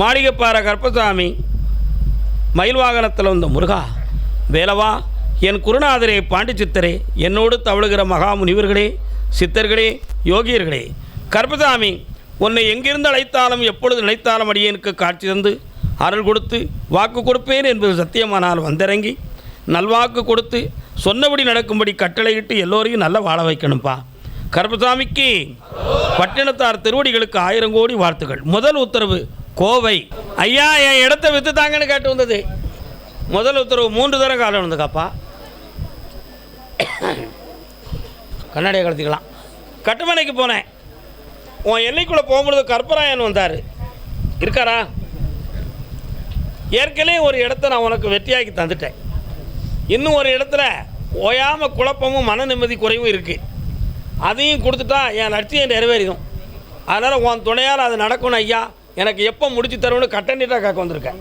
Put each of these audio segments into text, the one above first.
மாளிகைப்பாறை கற்பசாமி மயில் வாகனத்தில் வந்த முருகா வேலவா என் குருநாதரே பாண்டி சித்தரே என்னோடு தவழுகிற மகாமுனிவர்களே சித்தர்களே யோகியர்களே கற்பசாமி உன்னை எங்கிருந்து அழைத்தாலும் எப்பொழுது நினைத்தாலும் அடியேனுக்கு காட்சி தந்து அருள் கொடுத்து வாக்கு கொடுப்பேன் என்பது சத்தியமானால் வந்திறங்கி நல்வாக்கு கொடுத்து சொன்னபடி நடக்கும்படி கட்டளையிட்டு எல்லோரையும் நல்லா வாழ வைக்கணும்ப்பா கருப்பசாமிக்கு பட்டினத்தார் திருவடிகளுக்கு ஆயிரம் கோடி வாழ்த்துக்கள். முதல் உத்தரவு கோவை. ஐயா என் இடத்த விற்று தாங்கன்னு கேட்டு வந்தது. முதல் உத்தரவு மூன்று தரம் காலம் வந்துக்காப்பா கண்ணாடியை கலத்திக்கலாம் கட்டுமனைக்கு போனேன். உன் எல்லைக்குள்ளே போகும்பொழுது கற்பராயன் வந்தார். இருக்காரா? ஏற்கனவே ஒரு இடத்த நான் உனக்கு வெற்றியாக்கி தந்துட்டேன். இன்னும் ஒரு இடத்துல ஓயாமல் குழப்பமும் மன நிம்மதி குறைவும் இருக்குது அதையும் கொடுத்துட்டா என் லட்சியம் நிறைவேறிடும். அதனால் உன் துணையால் அது நடக்கணும் ஐயா எனக்கு எப்போ முடிச்சு தருவோம்னு கட்டணிட்டாக கேட்க வந்திருக்கேன்.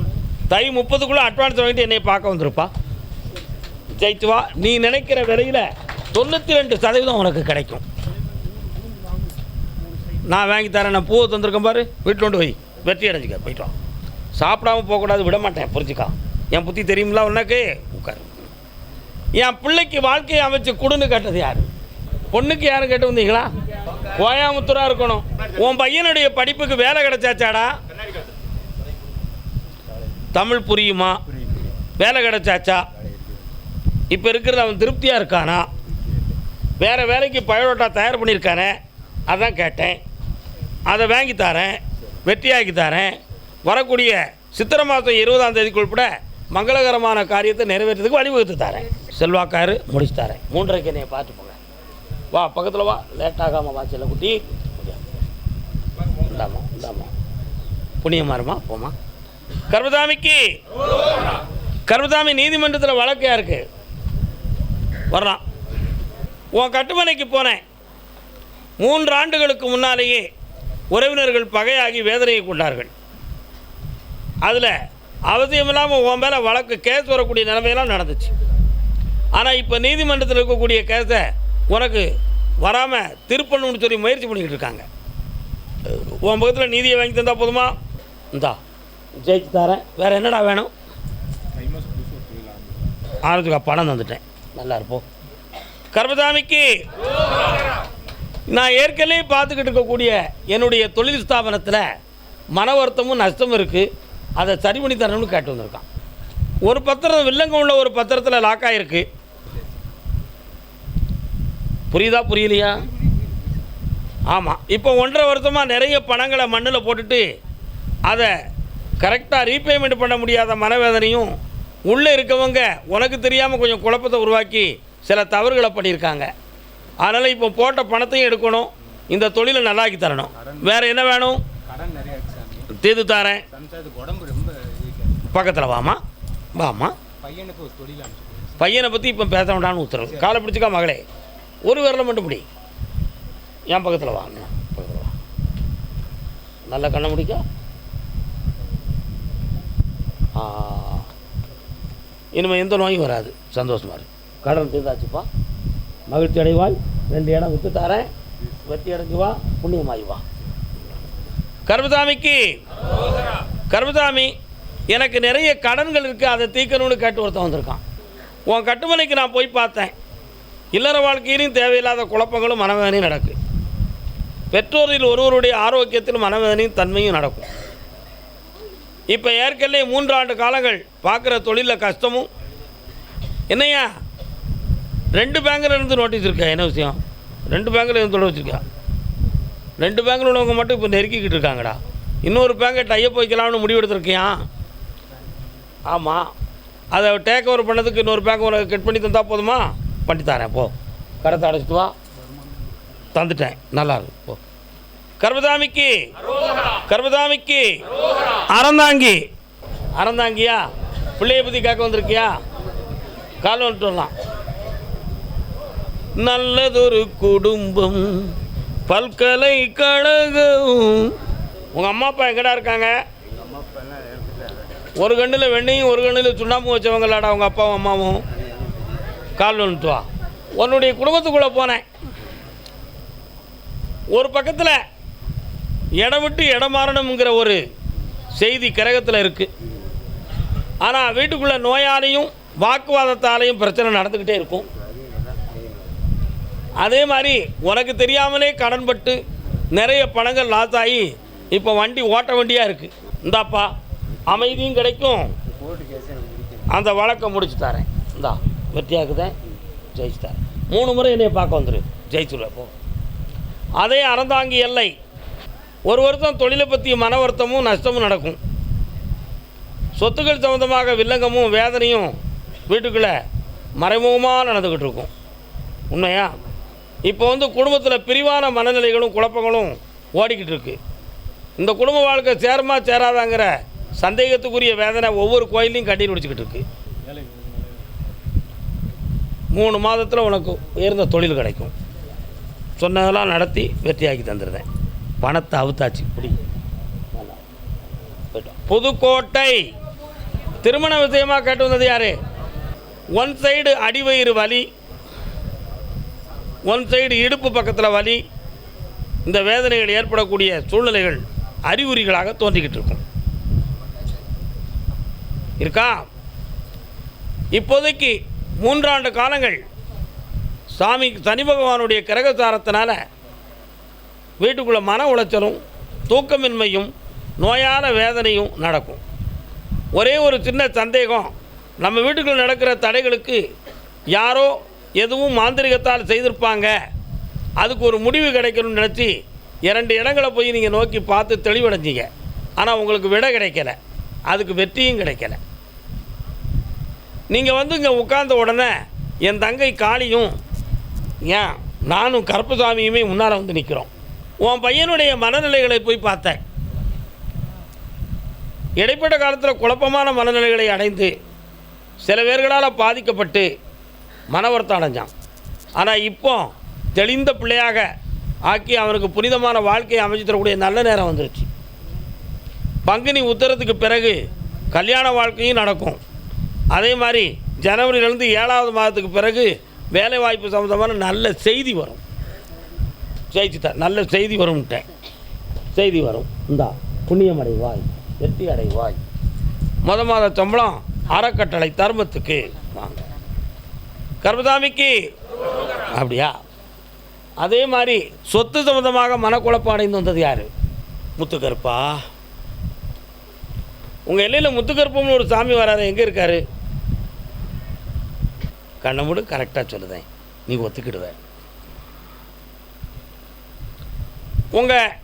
தை முப்பதுக்குள்ளே அட்வான்ஸ் வாங்கிட்டு என்னை பார்க்க வந்திருப்பா. ஜெயித்துவா நீ நினைக்கிற விலையில் தொண்ணூற்றி ரெண்டு சதவீதம் உனக்கு கிடைக்கும். நான் வாங்கி தரேன் நான் பூவை தந்திருக்கேன் பாரு. வீட்டில் கொண்டு போய் வெற்றி அடைஞ்சிக்க போயிட்டோம் சாப்பிடாம போகக்கூடாது விட மாட்டேன் புரிஞ்சுக்கா. என் புத்தி தெரியுமில உனக்கு? உட்காரு. என் பிள்ளைக்கு வாழ்க்கையை அமைச்சு கொடுன்னு கேட்டது யார்? பொண்ணுக்கு யாரும் கேட்டு வந்தீங்களா? கோயாமுத்தூரா இருக்கணும். உன் பையனுடைய படிப்புக்கு வேலை கிடைச்சாச்சாடா? தமிழ் புரியுமா? வேலை கிடைச்சாச்சா? இப்போ இருக்கிறது அவன் திருப்தியாக இருக்கானா? வேறு வேலைக்கு பயோடோட்டா தயார் பண்ணியிருக்கானே? அதான் கேட்டேன். அதை வாங்கி தரேன். வெற்றியாக்கி தரேன். வரக்கூடிய சித்திரை மாதம் இருபதாம் தேதிக்கு உட்பட மங்களகரமான காரியத்தை நிறைவேற்றதுக்கு வழிவகுத்து தரேன். செல்வாக்காரு முடிச்சு தரேன். மூன்றரைக்கு என்னையை பார்த்து போங்க. வா பக்கத்தில் வா. லேட்டாகாமல் வா செல்ல குட்டி. இந்தாமா இந்தாமா புண்ணியமாருமா போமா கர்மதாமிக்கு கர்மதாமி நீதிமன்றத்தில் வழக்கு யாருக்கு வரலாம் உன் கட்டுமனைக்கு போனேன். மூன்று ஆண்டுகளுக்கு முன்னாலேயே உறவினர்கள் பகையாகி வேதனையை கொண்டார்கள். அதில் அவசியமில்லாமல் உன் மேலே வழக்கு கேஸ் வரக்கூடிய நிலைமையெல்லாம் நடந்துச்சு. ஆனால் இப்போ நீதிமன்றத்தில் இருக்கக்கூடிய கேஸை உனக்கு வராமல் திருப்பணும்னு சொல்லி முயற்சி பண்ணிக்கிட்டு இருக்காங்க. உன் பக்கத்தில் நீதியை வாங்கி தந்தால் போதுமா? இந்தா ஜெயிச்சு தரேன். வேறு என்னடா வேணும்? ஆனதுக்கு பணம் தந்துட்டேன். நல்லா இருப்போம் கர்மசாமிக்கு நான் ஏற்கனவே பார்த்துக்கிட்டு இருக்கக்கூடிய என்னுடைய தொழில் ஸ்தாபனத்தில் மன வருத்தமும் நஷ்டமும் இருக்குது அதை சரி பண்ணி தரணும்னு கேட்டு வந்திருக்கான். ஒரு பத்திரம் வில்லங்கம் உள்ள ஒரு பத்திரத்தில் லாக் ஆகிருக்கு புரியுதா புரியலையா? ஆமாம் இப்போ ஒன்றரை வருஷமாக நிறைய பணங்களை மண்ணில் போட்டுட்டு அதை கரெக்டாக ரீபேமெண்ட் பண்ண முடியாத மனவேதனையும் உள்ளே இருக்கவங்க உனக்கு தெரியாமல் கொஞ்சம் குழப்பத்தை உருவாக்கி சில தவறுகளை பண்ணியிருக்காங்க. அதனால் இப்போ போட்ட பணத்தையும் எடுக்கணும். இந்த தொழிலை நல்லாக்கி தரணும். வேறு என்ன வேணும்? தீர்த்து தரேன். பக்கத்தில் வாமா. வாமா. பையனை பற்றி இப்போ பேச வேண்டாம்னு உத்தரவு. காலை பிடிச்சிக்கா மகளே. ஒரு விரலை மட்டும் பிடி. என் பக்கத்தில் வா. பக்கத்தில் வா. நல்ல கண்ணை முடிக்க. இனிமேல் எந்த நோயும் வராது. சந்தோஷமாக இருக்கு கடன் தீர்ந்தாச்சுப்பா மகிழ்ச்சி அடைவாய். ரெண்டு இடம் விற்று தரேன். வெற்றி அடைஞ்சுவா வா. புண்ணியமாகி வா. கருமசாமிக்கு கருமசாமி எனக்கு நிறைய கடன்கள் இருக்குது அதை தீர்க்கணும்னு கேட்டு ஒருத்தன் வந்திருக்கான். உன் கட்டுமனைக்கு நான் போய் பார்த்தேன். இல்லற வாழ்க்கையிலும் தேவையில்லாத குழப்பங்களும் மனவேதனையும் நடக்கு. பெற்றோரில் ஒருவருடைய ஆரோக்கியத்தில் மனவேதனையும் தன்மையும் நடக்கும். இப்போ ஏற்கனவே மூன்று ஆண்டு காலங்கள் பார்க்குற தொழிலில் கஷ்டமும் என்னையா ரெண்டு பேங்கில் இருந்து நோட்டீஸ் இருக்கா? என்ன விஷயம்? ரெண்டு பேங்கில் இருந்து தொடர் வச்சுருக்கா ரெண்டு பேங்கில் உள்ளவங்க மட்டும் இப்போ நெருக்கிக்கிட்டு இருக்காங்கடா. இன்னொரு பேங்கை டையப் வைக்கலாம்னு முடிவு எடுத்திருக்கியா? ஆமாம் அதை டேக் ஓவர் பண்ணதுக்கு இன்னொரு பேங்க் உனக்கு கட் பண்ணி தந்தால் போதுமா? பண்ணித்தாரேன் போ. கடத்தை அடைச்சிட்டு வா. தந்துட்டேன். நல்லா இருக்கு போ. கர்பதாமிக்கு கர்பதாமிக்கு அறந்தாங்கி. அறந்தாங்கியா? பிள்ளைய பற்றி கேட்க வந்திருக்கியா? கால் வந்துட்டு வரலாம். நல்லதொரு குடும்பம் பல்கலைக்கழகம் உங்கள் அம்மா அப்பா எங்கடா இருக்காங்க? ஒரு கண்ணில் வெண்ணையும் ஒரு கண்ணில் சுண்ணாம்பு வச்சவங்களாடா உங்கள் அப்பாவும் அம்மாவும். கால் வந்துட்டு உன்னுடைய குடும்பத்துக்குள்ளே போனேன். ஒரு பக்கத்தில் இடம் விட்டு இடம் மாறணுங்கிற ஒரு செய்தி கிரகத்தில் இருக்குது ஆனால் வீட்டுக்குள்ளே நோயாலையும் வாக்குவாதத்தாலையும் பிரச்சனை நடந்துக்கிட்டே இருக்கும். அதே மாதிரி உனக்கு தெரியாமலே கடன்பட்டு நிறைய பணங்கள் லாஸ் ஆகி இப்போ வண்டி ஓட்ட வண்டியாக இருக்குது இந்தாப்பா அமைதியும் கிடைக்கும். அந்த வழக்கை முடிச்சு தரேன். வெற்றியாக்குதேன் ஜெயிச்சிட்டார். மூணு முறை என்னைய பார்க்க வந்துரு. ஜெயிச்சுருவேன் போ. அதே அறந்தாங்கி எல்லை. ஒரு வருஷம் தொழிலை பற்றிய மன வருத்தமும் நஷ்டமும் நடக்கும். சொத்துக்கள் சம்மந்தமாக வில்லங்கமும் வேதனையும் வீட்டுக்குள்ளே மறைமுகமாக நடந்துக்கிட்டு இருக்கும். உண்மையா? இப்போ வந்து குடும்பத்தில் பிரிவான மனநிலைகளும் குழப்பங்களும் ஓடிக்கிட்டு இருக்கு. இந்த குடும்ப வாழ்க்கை சேரமாக சேராதாங்கிற சந்தேகத்துக்குரிய வேதனை ஒவ்வொரு கோயிலையும் கட்டி முடிச்சுக்கிட்டு இருக்கு. மூணு மாதத்தில் உனக்கு உயர்ந்த தொழில் கிடைக்கும். சொன்னதெல்லாம் நடத்தி வெற்றியாக்கி தந்துடுறேன் பணத்தை அவுத்தாச்சு. இப்படி புதுக்கோட்டை. திருமண விஷயமாக கேட்டு வந்தது யாரு? ஒன் சைடு அடிவயிறு வலி ஒன் சைடு இடுப்பு பக்கத்தில் வலி இந்த வேதனைகள் ஏற்படக்கூடிய சூழ்நிலைகள் அறிகுறிகளாக தோன்றிக்கிட்டு இருக்கும். இருக்கா? இப்போதைக்கு மூன்றாண்டு காலங்கள் சாமி சனி பகவானுடைய கிரகசாரத்தினால வீட்டுக்குள்ளே மன உளைச்சலும் தூக்கமின்மையும் நோயான வேதனையும் நடக்கும். ஒரே ஒரு சின்ன சந்தேகம் நம்ம வீட்டுக்குள்ள நடக்கிற தடைகளுக்கு யாரோ எதுவும் மாந்திரிகத்தால் செய்திருப்பாங்க. அதுக்கு ஒரு முடிவு கிடைக்கணும்னு நினச்சி இரண்டு இடங்களை போய் நீங்கள் நோக்கி பார்த்து தெளிவடைஞ்சிங்க. ஆனால் உங்களுக்கு விடை கிடைக்கல. அதுக்கு வெற்றியும் கிடைக்கல. நீங்கள் வந்து இங்கே உட்கார்ந்த உடனே என் தங்கை காளியும் ஏன் நானும் கருப்பசாமியுமே முன்னால் வந்து நிற்கிறோம் உன் பையனுடைய மனநிலைகளை போய் பார்த்தேன். இடைப்பட்ட காலத்தில் குழப்பமான மனநிலைகளை அடைந்து சில பேர்களால் பாதிக்கப்பட்டு மனவர்த்தம் அடைஞ்சான். ஆனால் இப்போ தெளிந்த பிள்ளையாக ஆக்கி அவனுக்கு புனிதமான வாழ்க்கையை அமைச்சு தரக்கூடிய நல்ல நேரம் வந்துருச்சு. பங்குனி உத்தரத்துக்கு பிறகு கல்யாண வாழ்க்கையும் நடக்கும். அதே மாதிரி ஜனவரியிலேருந்து ஏழாவது மாதத்துக்கு பிறகு வேலைவாய்ப்பு சம்மந்தமான நல்ல செய்தி வரும். ஜெயிச்சுட்டார். நல்ல செய்தி வரும்ட்டேன். செய்தி வரும். இந்தா புண்ணியம் அடைவாய் வெற்றி அடைவாய் மொத மாத சம்பளம் அறக்கட்டளை தர்மத்துக்கு வாங்க. கர்மசாமிக்கு? அப்படியா? அதே மாதிரி சொத்து சம்மந்தமாக மனக்குழப்பம் அடைந்து வந்தது யார்? முத்துக்கருப்பா. உங்கள் எல்லையில் முத்துக்கருப்பம்னு ஒரு சாமி வராரு. எங்கே இருக்காரு? கண்ணை மூடு கரெக்டாக சொல்லுதேன். நீ ஒத்துக்கிடுவேன் உங்கள்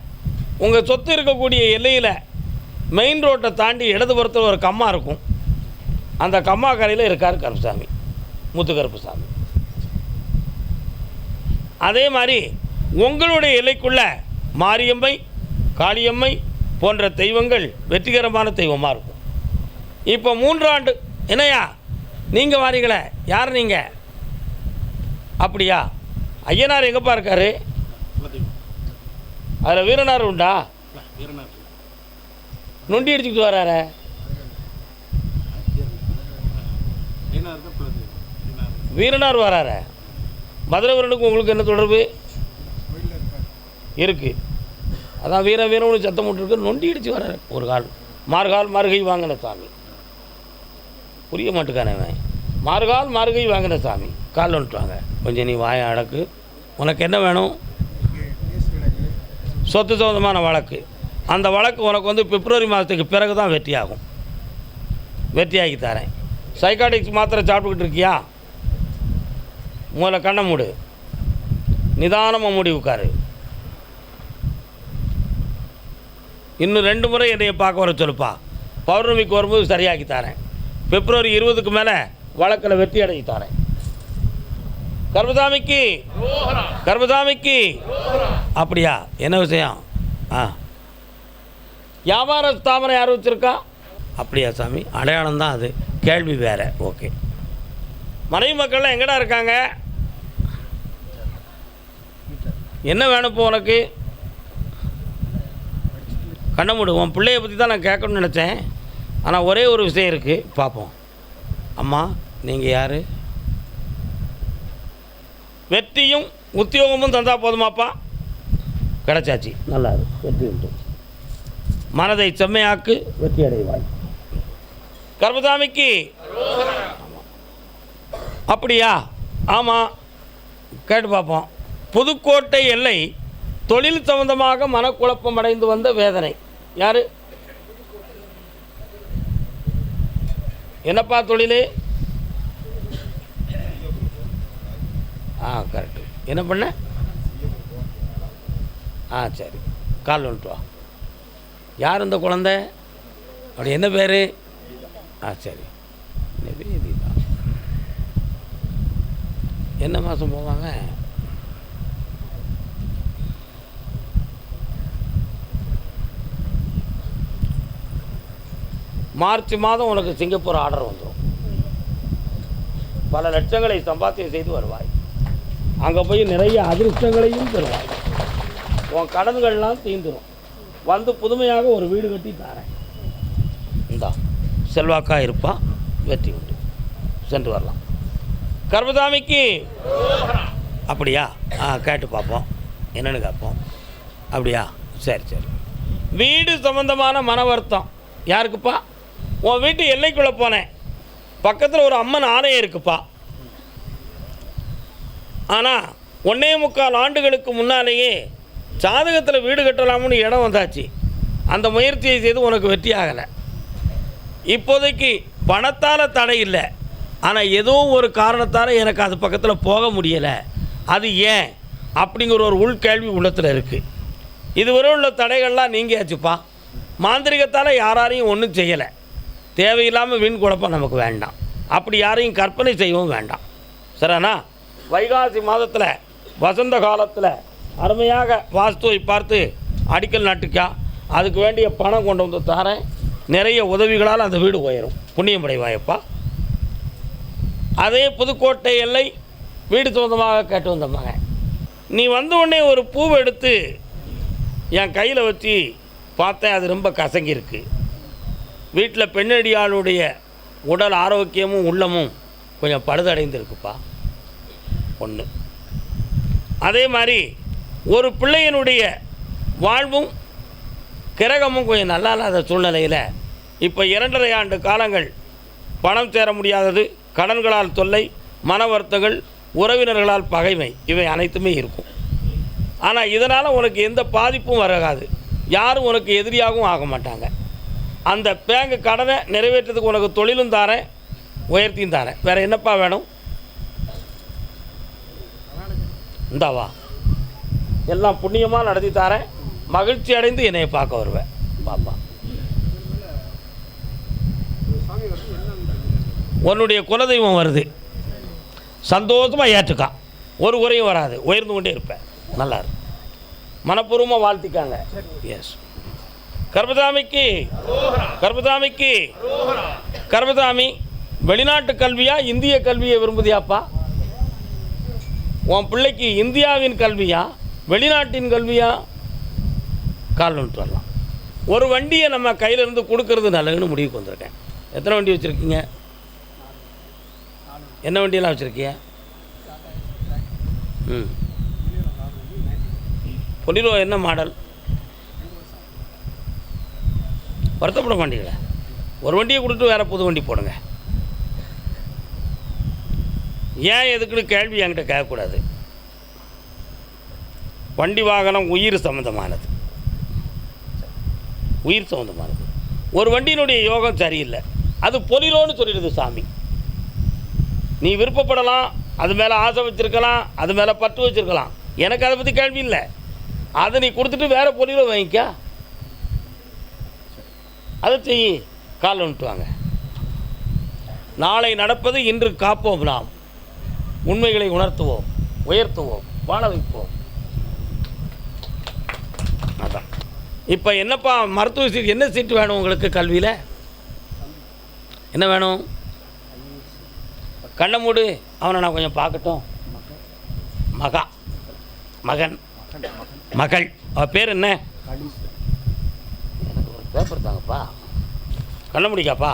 உங்கள் சொத்து இருக்கக்கூடிய எல்லையில் மெயின் ரோட்டை தாண்டி இடதுபுறத்தில் ஒரு கம்மா இருக்கும். அந்த கம்மா கரையில் இருக்கார் கருப்புசாமி முத்துக்கருப்புசாமி அதே மாதிரி உங்களுடைய எல்லைக்குள்ள மாரியம்மை காளியம்மை போன்ற தெய்வங்கள் வெற்றிகரமான தெய்வமாக இருக்கும். இப்போ மூன்றாண்டு என்னையா நீங்கள் வாரீங்களே யார் நீங்கள் அப்படியா? ஐயனார் எங்கப்பா இருக்காரு? அதில் வீரனார் உண்டா? நொண்டி அடிச்சுக்கிட்டு வராரு. வீரனார் வராரே. மதுரவரனுக்கு உங்களுக்கு என்ன தொடர்பு? இருக்கு. அதான் வீர வீரம்னு சத்தம் போட்டுருக்கு. நொண்டி அடிச்சு வர்றாரு ஒரு கால். மார்கால் மருகை வாங்கின சாமி. புரிய மாட்டுக்கானே மார்கால் மார்கை வாங்கின சாமி. கால் வந்துட்டுவாங்க கொஞ்சம் நீ வாய அடக்கு. உனக்கு என்ன வேணும்? சொத்து சொந்தமான வழக்கு. அந்த வழக்கு உனக்கு வந்து பிப்ரவரி மாதத்துக்கு பிறகு தான் வெற்றியாகும். வெற்றியாகி தரேன். சைக்காட்டிக்ஸ் மாத்திரை சாப்பிட்டுக்கிட்டு இருக்கியா? முதல்ல கண்ணை மூடு. நிதானமாக மூடி உட்காரு. இன்னும் ரெண்டு முறை என்னைய பார்க்க வர சொல்லுப்பா. பௌர்ணமிக்கு வரும்போது சரியாக்கி தரேன். பிப்ரவரி இருபதுக்கு மேலே வழக்கில் வெற்றி அடைஞ்சு தரேன் கர்பதாமிக்கு அப்படியா? என்ன விஷயம்? ஆ. வியாபார ஸ்தாபனம் யார் வச்சுருக்கா? அப்படியா சாமி? அடையாளம் தான் அது. கேள்வி வேறு. ஓகே. மனைவி மக்கள்லாம் எங்கடா இருக்காங்க? என்ன வேணும் இப்போ உனக்கு? கண்ண மூடு. உன் பிள்ளைய பற்றி தான் நான் கேட்கணும்னு நினச்சேன். ஆனால் ஒரே ஒரு விஷயம் இருக்குது பார்ப்போம். அம்மா நீங்கள் யார்? வெற்றியும் உத்தியோகமும் தந்தால் போதுமாப்பா. கிடச்சாச்சு. நல்லா இருக்கு. வெற்றி உண்டு. மனதை செம்மையாக்கு. வெற்றி அடைவாய். கர்மசாமிக்கு. அப்படியா? ஆமாம் கேட்டு பார்ப்போம். புதுக்கோட்டை எல்லை தொழில் சம்பந்தமாக மனக்குழப்பம் அடைந்து வந்த வேதனை. யார்? என்னப்பா தொழில்? ஆ கரெக்டு என்ன பண்ண? ஆ சரி. கால் வந்துட்டு வா. யார் இந்த குழந்த? அப்படி என்ன பேர்? ஆ சரி. நிவேதிதா என்ன மாதம் போவாங்க? மார்ச் மாதம் உனக்கு சிங்கப்பூர் ஆர்டர் வந்துடும் பல லட்சங்களை சம்பாத்தியம் செய்து வருவாய். அங்கே போய் நிறைய அதிர்ஷ்டங்களையும் பெறுவாய். உன் கடன்கள்லாம் தீந்துடும் வந்து புதுமையாக ஒரு வீடு கட்டி தாரேன். இந்தா செல்வாக்காக இருப்பா வெற்றி உண்டு. சென்று வரலாம். கர்மதாமிக்கு அப்படியா? ஆ கேட்டு பார்ப்போம். என்னென்னு கேட்போம். அப்படியா? சரி சரி. வீடு சம்பந்தமான மன வருத்தம். யாருக்குப்பா? உன் வீட்டு எல்லைக்குள்ளே போனேன். பக்கத்தில் ஒரு அம்மன் ஆலயம் இருக்குப்பா. ஆனால் ஒன்றே முக்கால் ஆண்டுகளுக்கு முன்னாலேயே ஜாதகத்தில் வீடு கட்டலாம்னு இடம் வந்தாச்சு. அந்த முயற்சியை செய்து உனக்கு வெற்றி ஆகலை. இப்போதைக்கு பணத்தால் தடை இல்லை. ஆனால் ஏதோ ஒரு காரணத்தால் எனக்கு அது பக்கத்தில் போக முடியலை. அது ஏன்? அப்படிங்கிற ஒரு உள்கேள்வி உள்ளத்தில் இருக்குது இதுவரை உள்ள தடைகள்லாம் நீங்கியாச்சுப்பா. மாந்திரிகத்தால் யாராரையும் ஒன்றும் செய்யலை. தேவையில்லாமல் வீண் குழப்பம் நமக்கு வேண்டாம். அப்படி யாரையும் கற்பனை செய்யவும் வேண்டாம். சரிண்ணா வைகாசி மாதத்தில் வசந்த காலத்தில் அருமையாக வாஸ்துவை பார்த்து அடிக்கல் நாட்டுக்கா. அதுக்கு வேண்டிய பணம் கொண்டு வந்து தரேன். நிறைய உதவிகளால் அந்த வீடு உயரும். புண்ணியம் வாய்ப்பா அதே புதுக்கோட்டை எல்லை வீடு சொந்தமாக கேட்டு வந்த மகன். நீ வந்த உடனே ஒரு பூவை எடுத்து என் கையில் வச்சு பார்த்தேன். அது ரொம்ப கசங்கியிருக்கு. வீட்டில் பெண்ணடியாளுடைய உடல் ஆரோக்கியமும் உள்ளமும் கொஞ்சம் பழுதடைந்திருக்குப்பா. ஒன்று அதே மாதிரி ஒரு பிள்ளையினுடைய வாழ்வும் கிரகமும் கொஞ்சம் நல்லா இல்லாத சூழ்நிலையில் இப்போ இரண்டரை ஆண்டு காலங்கள் பணம் சேர முடியாதது கடன்களால் தொல்லை மன வருத்தங்கள் உறவினர்களால் பகைமை இவை அனைத்துமே இருக்கும். ஆனால் இதனால் உனக்கு எந்த பாதிப்பும் வராது. யாரும் உனக்கு எதிரியாகவும் ஆக மாட்டாங்க. அந்த பேங்க் கடனை நிறைவேற்றதுக்கு உனக்கு தொழிலும் தாரேன் உயர்த்தியும் தாரேன். வேறு என்னப்பா வேணும்? இந்தாவா. எல்லாம் புண்ணியமாக நடத்தி தாரேன். மகிழ்ச்சி அடைந்து என்னை பார்க்க வருவேன். பாப்பா. உன்னுடைய குலதெய்வம் வருது. சந்தோஷமாக ஏற்றுக்கா ஒரு குறையும் வராது. உயர்ந்து கொண்டே இருப்பேன். நல்லா இருக்கும் மனப்பூர்வமாக வாழ்த்திக்காங்க. எஸ் கர்பதாமிக்கு கர்பதாமிக்கு கர்பதாமி வெளிநாட்டு கல்வியா இந்திய கல்வியை விரும்புதியாப்பா? உன் பிள்ளைக்கு இந்தியாவின் கல்வியா வெளிநாட்டின் கல்வியா? கால் வந்துட்டு வரலாம். ஒரு வண்டியை நம்ம கையிலிருந்து கொடுக்கறது நல்லதுன்னு முடிவுக்கு வந்திருக்கேன். எத்தனை வண்டி வச்சுருக்கீங்க? என்ன வண்டியெல்லாம் வச்சுருக்கீங்க ம். பொலிரோ என்ன மாடல்? வருத்தப்பட மாட்டீங்களே? ஒரு வண்டியை கொடுத்து வேறு புது வண்டி போடுங்க. ஏன் எதுக்குன்னு கேள்வி என்கிட்ட கேட்கக்கூடாது. வண்டி வாகனம் உயிர் சம்மந்தமானது உயிர் சம்மந்தமானது ஒரு வண்டியினுடைய யோகம் சரியில்லை. அது பொலிலோன்னு சொல்லிடுது சாமி. நீ விருப்பப்படலாம் அது மேலே ஆசை வச்சுருக்கலாம் அது மேலே பற்று வச்சுருக்கலாம். எனக்கு அதை பற்றி கேள்வி இல்லை. அதை நீ கொடுத்துட்டு வேறு பொலிலோ வாங்கிக்க அதை செய் கால் வந்துட்டு வாங்க நாளை நடப்பது இன்று காப்போம் நாம். உண்மைகளை உணர்த்துவோம் உயர்த்துவோம் வாழ வைப்போம் அதான். இப்போ என்னப்பா மருத்துவ சீட் என்ன சீட்டு வேணும் உங்களுக்கு கல்வியில்? என்ன வேணும்? கண்ணை மூடு அவனை நான் கொஞ்சம் பார்க்கட்டும். மகா. மகன். மகள். அவள் பேர் என்ன? பேப்பர் தாங்கப்பா. கண்ண முடிக்காப்பா?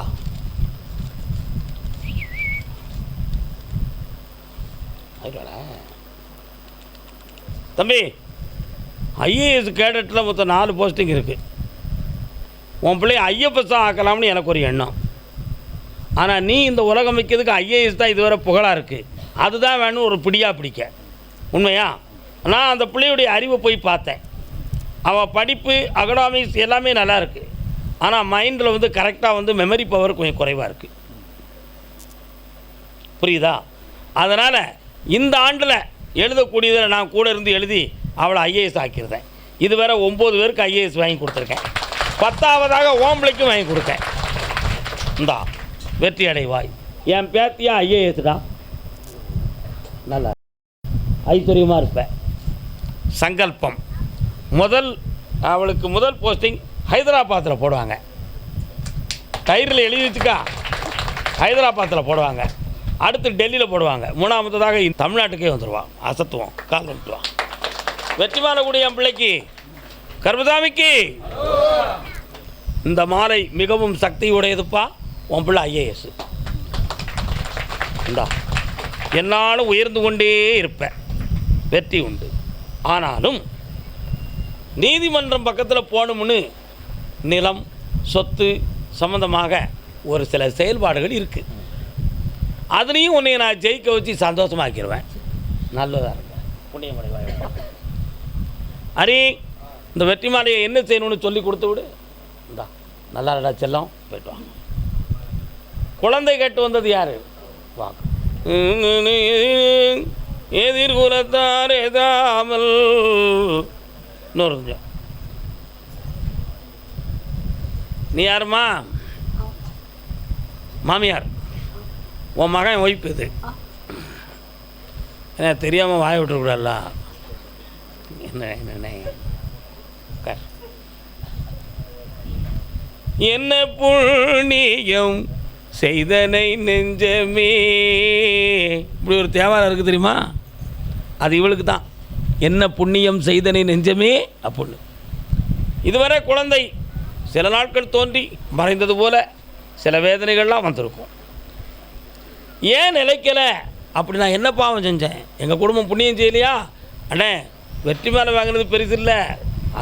தம்பி ஐஏஎஸ் கேடட்டில் மொத்தம் நாலு போஸ்டிங் இருக்குது உன் பிள்ளைய ஐஎஃப்எஸ் ஆக்கலாம்னு எனக்கு ஒரு எண்ணம். ஆனால் நீ இந்த உலகம் வைக்கிறதுக்கு ஐஏஎஸ் தான் இதுவரை புகழாக இருக்குது அதுதான் வேணும் ஒரு பிடியாக பிடிக்க. உண்மையா? நான் அந்த பிள்ளையுடைய அறிவை போய் பார்த்தேன். அவள் படிப்பு அகடாமிக்ஸ் எல்லாமே நல்லா இருக்குது ஆனால் மைண்டில் வந்து கரெக்டாக வந்து மெமரி பவர் கொஞ்சம் குறைவாக இருக்குது புரியுதா? அதனால் இந்த ஆண்டில் எழுதக்கூடியதில் நான் கூட இருந்து எழுதி அவளை ஐஏஎஸ் ஆக்கியிருந்தேன் இதுவரை ஒம்பது பேருக்கு ஐஏஎஸ் வாங்கி கொடுத்துருக்கேன். பத்தாவதாக ஓம்பளைக்கும் வாங்கி கொடுத்தேன். இந்தா வெற்றி அடைவாய். என் பேத்தியா ஐஏஎஸ்டா நல்லா ஐஸ்வர்யமாக இருப்பேன் சங்கல்பம். முதல் அவளுக்கு முதல் போஸ்டிங் ஹைதராபாத்தில் போடுவாங்க. தயிரில் எழுதி வச்சுக்கா. ஹைதராபாத்தில் போடுவாங்க. அடுத்து டெல்லியில் போடுவாங்க. மூணாமத்ததாக தமிழ்நாட்டுக்கே வந்துடுவான் அசத்துவோம் கால் வந்துட்டுவான் வெற்றி மாறக்கூடிய என் பிள்ளைக்கு கர்மதாமிக்கு இந்த மாலை மிகவும் சக்தி உடையதுப்பா உன் பிள்ளை ஐஏஎஸ். இந்தா. என்னாலும் உயர்ந்து கொண்டே இருப்பேன். வெற்றி உண்டு. ஆனாலும் நீதிமன்றம் பக்கத்தில் போகணும்னு நிலம் சொத்து சம்மந்தமாக ஒரு சில செயல்பாடுகள் இருக்குது அதுலேயும் உன்னை நான் ஜெயிக்க வச்சு சந்தோஷமாக்கிடுவேன் நல்லதாக இருக்கும் புண்ணியமடைவாய் அரி இந்த வெற்றி மாலையை என்ன செய்யணும்னு சொல்லி கொடுத்து விடு. இந்தா நல்லா இருடா செல்லம். போயிட்டு வாங்க குழந்தை கேட்டு வந்தது யார்? வா. எதிர்குலத்தார் எதாமல் இன்னொரு கொஞ்சம் நீ யாரும்மா? மாமியார். உன் மகன் ஒய்ப்பு இது. என்ன தெரியாமல் வாய விட்டுக்கூடாதுல்ல என்ன என்ன உட்கார். என்ன புண்ணியம் செய்தனை நெஞ்சமே. இப்படி ஒரு தேவாரம் இருக்குது தெரியுமா? அது இவளுக்கு தான். என்ன புண்ணியம் செய்தனை நெஞ்சமே? அப்புடின்னு இதுவரை குழந்தை சில நாட்கள் தோன்றி மறைந்தது போல சில வேதனைகள்லாம் வந்திருக்கும். ஏன் நிலைக்கலை? அப்படி நான் என்ன பாவம் செஞ்சேன்? எங்கள் குடும்பம் புண்ணியம் செய்யலையா? அண்ணே வெற்றி மேலே வாங்கினது பெருசு இல்லை.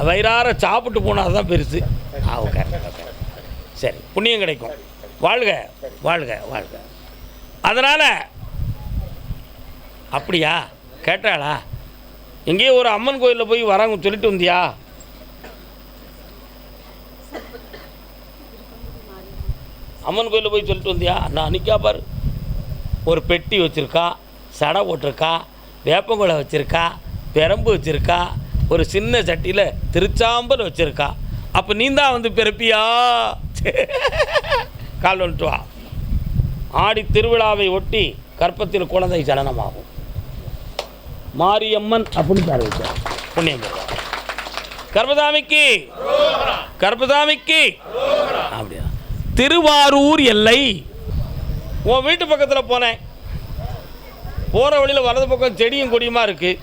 வயிறார சாப்பிட்டு போனால் தான் பெருசு. ஆ ஓகே ஓகே சரி புண்ணியம் கிடைக்கும். வாழ்க வாழ்க வாழ்க. அதனால் அப்படியா? கேட்டாளா? எங்கேயோ ஒரு அம்மன் கோயிலில் போய் வராங்க சொல்லிட்டு வந்தியா? அம்மன் கோயிலில் போய் சொல்லிட்டு வந்தியா? நான் அன்றைக்கா பாரு. ஒரு பெட்டி வச்சுருக்கா சடை போட்டிருக்கா வேப்பங்குழை வச்சுருக்கா பெரம்பு வச்சுருக்கா ஒரு சின்ன சட்டியில் திருச்சாம்பல் வச்சுருக்கா. அப்போ நீ தான் வந்து பிறப்பியா? கால் வந்துட்டு வா. ஆடி திருவிழாவை ஒட்டி கற்பத்தில் குழந்தை சலனமாகும் மாரியம்மன் அப்படின்னு பேர் வச்சார் புண்ணியம் கர்பதாமிக்கு கர்பதாமிக்கு திருவாரூர் எல்லை. உன் வீட்டு பக்கத்தில் போனேன். போகிற வழியில் வலது பக்கம் செடியும் கொடியுமா இருக்குது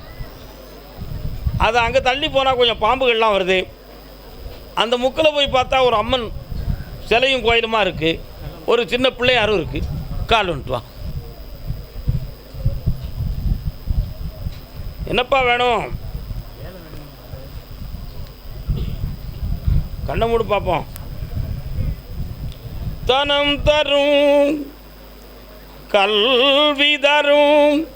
அது அங்கே தள்ளி போனால் கொஞ்சம் பாம்புகள்லாம் வருது. அந்த முக்கில் போய் பார்த்தா ஒரு அம்மன் சிலையும் கோயிலுமா இருக்குது ஒரு சின்ன பிள்ளையாரும் இருக்குது கால் வந்துட்டு வா. என்னப்பா வேணும்? கண்ணை மூடு பார்ப்போம் தனம் தரும் கல்வி தரும்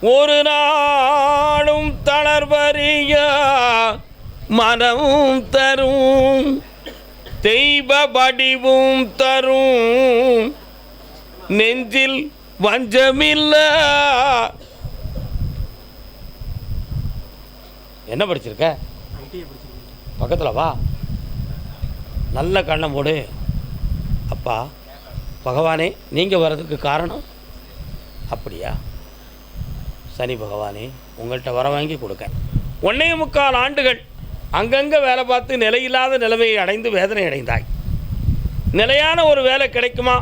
ஒரு நாளும் தளர்வறிய மனமும் தரும் தெய்வ வடிவும் தரும். நெஞ்சில் வஞ்சமில்ல. என்ன படிச்சிருக்க? பக்கத்தில் வா. நல்ல கண்ணை மூடு அப்பா பகவானே நீங்கள் வர்றதுக்கு காரணம்? அப்படியா? சனி பகவானே உங்கள்கிட்ட வர வாங்கி கொடுக்க ஒன்னே முக்கால் ஆண்டுகள் அங்கங்கே வேலை பார்த்து நிலையில்லாத நிலைமையை அடைந்து வேதனை அடைந்தாய். நிலையான ஒரு வேலை கிடைக்குமா?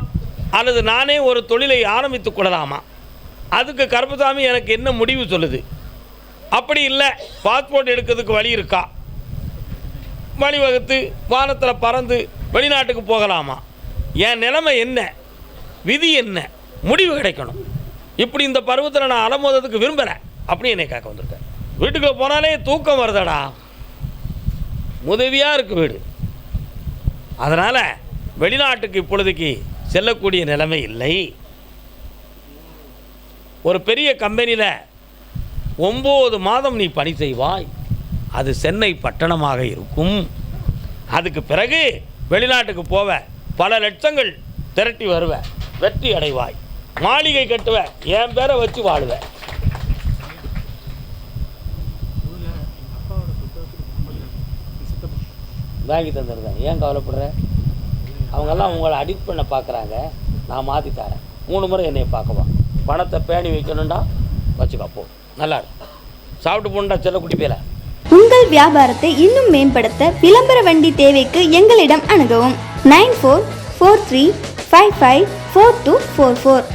அல்லது நானே ஒரு தொழிலை ஆரம்பித்து கொள்ளலாமா? அதுக்கு கருப்பசாமி எனக்கு என்ன முடிவு சொல்லுது? அப்படி இல்லை பாஸ்போர்ட் எடுக்கிறதுக்கு வழி இருக்கா? வழிவகுத்து வானத்தில் பறந்து வெளிநாட்டுக்கு போகலாமா? என் நிலைமை என்ன? விதி என்ன? முடிவு கிடைக்கணும். இப்படி இந்த பருவத்தில் நான் அலமோதத்துக்கு விரும்பலை. அப்படின்னு என்னை கேட்க வந்திருக்கேன் வீட்டுக்குள்ளே போனாலே தூக்கம் வருதடா. உதவியாக இருக்குது வீடு. அதனால் வெளிநாட்டுக்கு இப்பொழுதைக்கு செல்லக்கூடிய நிலைமை இல்லை. ஒரு பெரிய கம்பெனியில் ஒம்பது மாதம் நீ பணி செய்வாய். அது சென்னை பட்டணமாக இருக்கும். அதுக்கு பிறகு வெளிநாட்டுக்கு போவ. பல லட்சங்கள் திரட்டி வருவேன் வெற்றி அடைவாய். மாளிகை கட்டுவேன் என் பேரை வச்சு வாழுவ. வாங்கி தந்துடுறேன். ஏன் கவலைப்படுற? அவங்கெல்லாம் உங்களை அடிக்ட் பண்ண பார்க்குறாங்க நான் மாற்றி தரேன். மூணு முறை என்னை பார்க்கவா. பணத்தை பேணி வைக்கணும்டா வச்சுக்கப்போ நல்லா சாப்பிட்டு போண்டா செல்ல குட்டி பேர உங்கள் வியாபாரத்தை இன்னும் மேம்படுத்த விளம்பர வண்டி தேவைக்கு எங்களிடம் அணுகவும். nine four four three five five four two four four